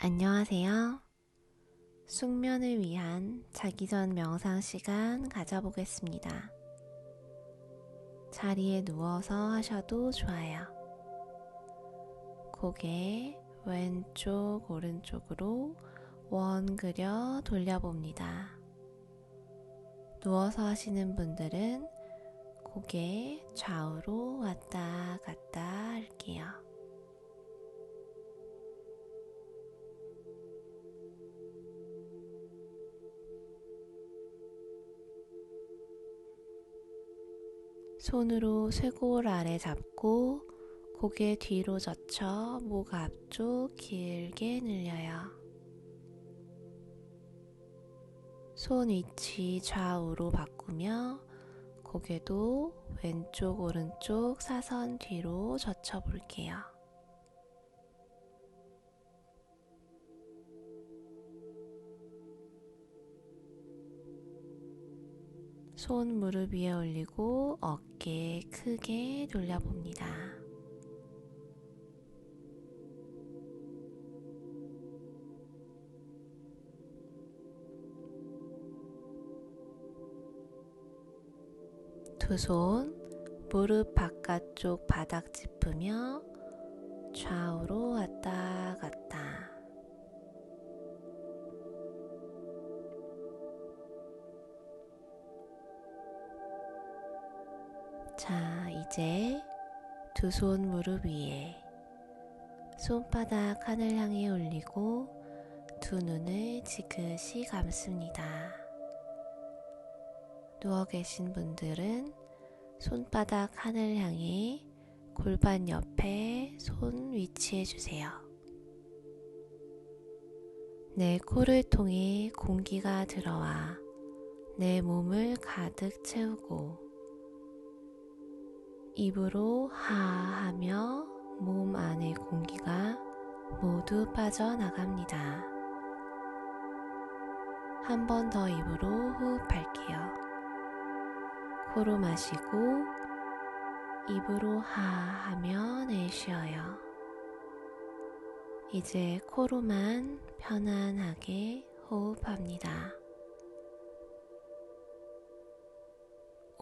안녕하세요. 숙면을 위한 자기 전 명상 시간 가져보겠습니다. 자리에 누워서 하셔도 좋아요. 고개 왼쪽, 오른쪽으로 원 그려 돌려봅니다. 누워서 하시는 분들은 고개 좌우로 왔다 손으로 쇄골 아래 잡고 고개 뒤로 젖혀 목 앞쪽 길게 늘려요. 손 위치 좌우로 바꾸며 고개도 왼쪽 오른쪽 사선 뒤로 젖혀 볼게요. 손 무릎 위에 올리고 어깨 크게 돌려봅니다. 두 손 무릎 바깥쪽 바닥 짚으며 좌우로 왔다. 자, 이제 두 손 무릎 위에 손바닥 하늘 향해 올리고 두 눈을 지그시 감습니다. 누워 계신 분들은 손바닥 하늘 향해 골반 옆에 손 위치해 주세요. 내 코를 통해 공기가 들어와 내 몸을 가득 채우고 입으로 하 하며 몸 안의 공기가 모두 빠져나갑니다. 한 번 더 입으로 호흡할게요. 코로 마시고 입으로 하 하며 내쉬어요. 이제 코로만 편안하게 호흡합니다.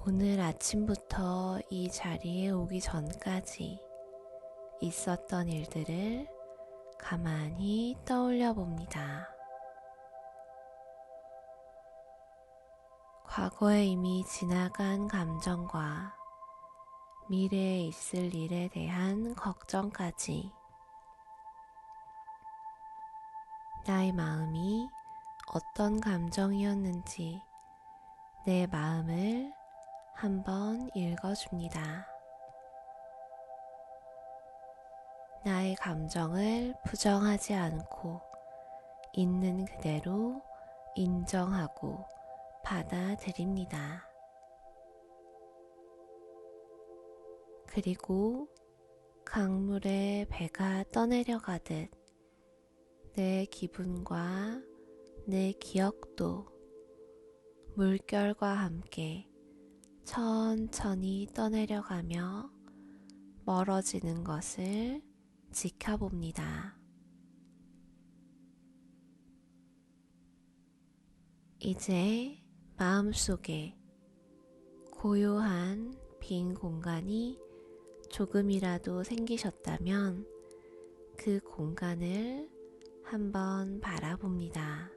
오늘 아침부터 이 자리에 오기 전까지 있었던 일들을 가만히 떠올려 봅니다. 과거에 이미 지나간 감정과 미래에 있을 일에 대한 걱정까지 나의 마음이 어떤 감정이었는지 내 마음을 한번 읽어줍니다. 나의 감정을 부정하지 않고 있는 그대로 인정하고 받아들입니다. 그리고 강물에 배가 떠내려가듯 내 기분과 내 기억도 물결과 함께 천천히 떠내려가며 멀어지는 것을 지켜봅니다. 이제 마음속에 고요한 빈 공간이 조금이라도 생기셨다면 그 공간을 한번 바라봅니다.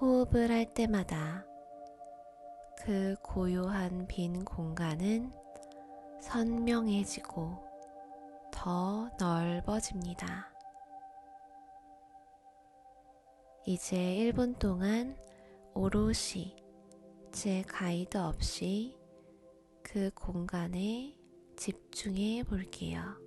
호흡을 할 때마다 그 고요한 빈 공간은 선명해지고 더 넓어집니다. 이제 1분 동안 오롯이 제 가이드 없이 그 공간에 집중해 볼게요.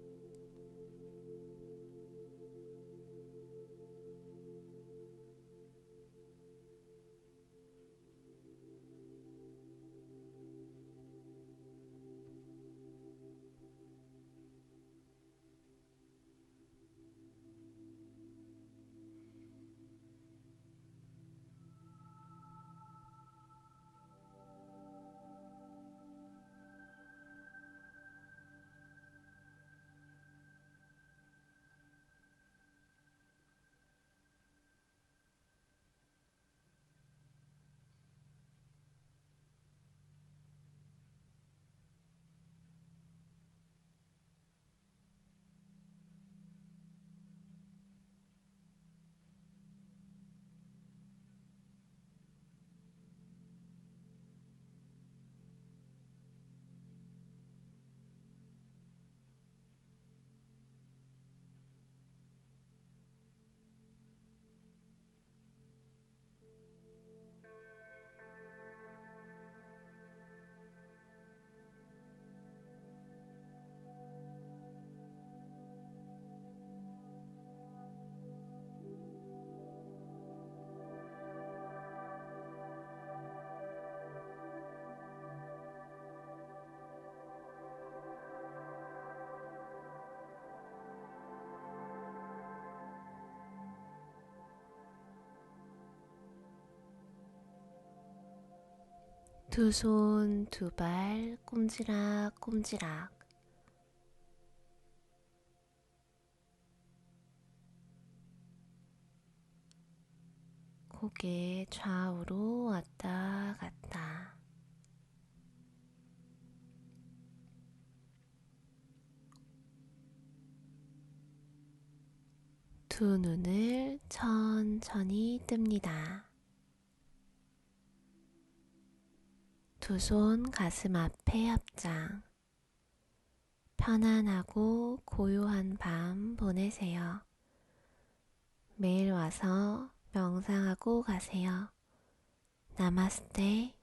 두 손, 두 발 꼼지락 꼼지락 고개 좌우로 왔다 갔다 두 눈을 천천히 뜹니다. 두 손 가슴 앞에 합장. 편안하고 고요한 밤 보내세요. 매일 와서 명상하고 가세요. 나마스테.